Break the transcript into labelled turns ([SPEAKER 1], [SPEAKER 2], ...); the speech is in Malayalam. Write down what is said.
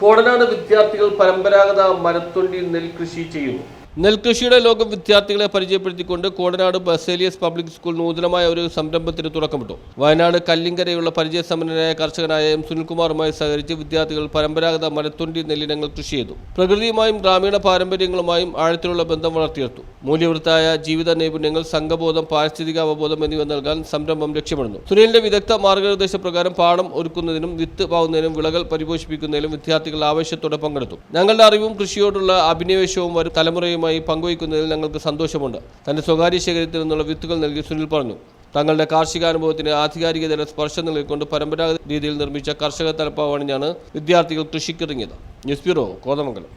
[SPEAKER 1] Kodanad വിദ്യാർത്ഥികൾ പരമ്പരാഗത മരത്തൊണ്ടി നെൽകൃഷി ചെയ്യുന്നു. നെൽകൃഷിയുടെ ലോകം വിദ്യാർത്ഥികളെ പരിചയപ്പെടുത്തിക്കൊണ്ട് കോടനാട് ബസേലിയസ് പബ്ലിക് സ്കൂൾ നൂതനമായ ഒരു സംരംഭത്തിന് തുടക്കമിട്ടു. വയനാട് കല്ലിങ്കരയുള്ള പരിചയസമ്പന്നനായ കർഷകനായ എം സുനിൽകുമാറുമായി സഹകരിച്ച് വിദ്യാർത്ഥികൾ പരമ്പരാഗത മരത്തുണ്ടി നെല്ലിനങ്ങൾ കൃഷി ചെയ്തു. പ്രകൃതിയുമായും ഗ്രാമീണ പാരമ്പര്യങ്ങളുമായും ആഴത്തിലുള്ള ബന്ധം വളർത്തിയെടുത്തു. മൂല്യവൃത്തായ ജീവിത നൈപുണ്യങ്ങൾ സംഘബോധം പാരിസ്ഥിതിക അവബോധം എന്നിവ നൽകാൻ സംരംഭം ലക്ഷ്യമിടുന്നു. സുനിലിന്റെ വിദഗ്ധ മാർഗനിർദ്ദേശ പ്രകാരം പാടം ഒരുക്കുന്നതിനും വിത്ത് പാവുന്നതിനും വിളകൾ പരിപോഷിപ്പിക്കുന്നതിനും വിദ്യാർത്ഥികൾ ആവേശത്തോടെ പങ്കെടുത്തു. ഞങ്ങളുടെ അറിവും കൃഷിയോടുള്ള അഭിനിവേശവും വരും തലമുറയുമായി പങ്കുവയ്ക്കുന്നതിൽ ഞങ്ങൾക്ക് സന്തോഷമുണ്ട്. തന്റെ സ്വകാര്യ ശേഖരത്തിൽ നിന്നുള്ള വിത്തുകൾ നൽകി സുനിൽ പറഞ്ഞു. തങ്ങളുടെ കാർഷികാനുഭവത്തിന് ആധികാരികതയുടെ സ്പർശം നൽകിക്കൊണ്ട് പരമ്പരാഗത രീതിയിൽ നിർമ്മിച്ച കർഷക തലപ്പാവണിഞ്ഞാണ് വിദ്യാർത്ഥികൾ കൃഷിക്കിറങ്ങിയത്. News bureau Kothamangalam.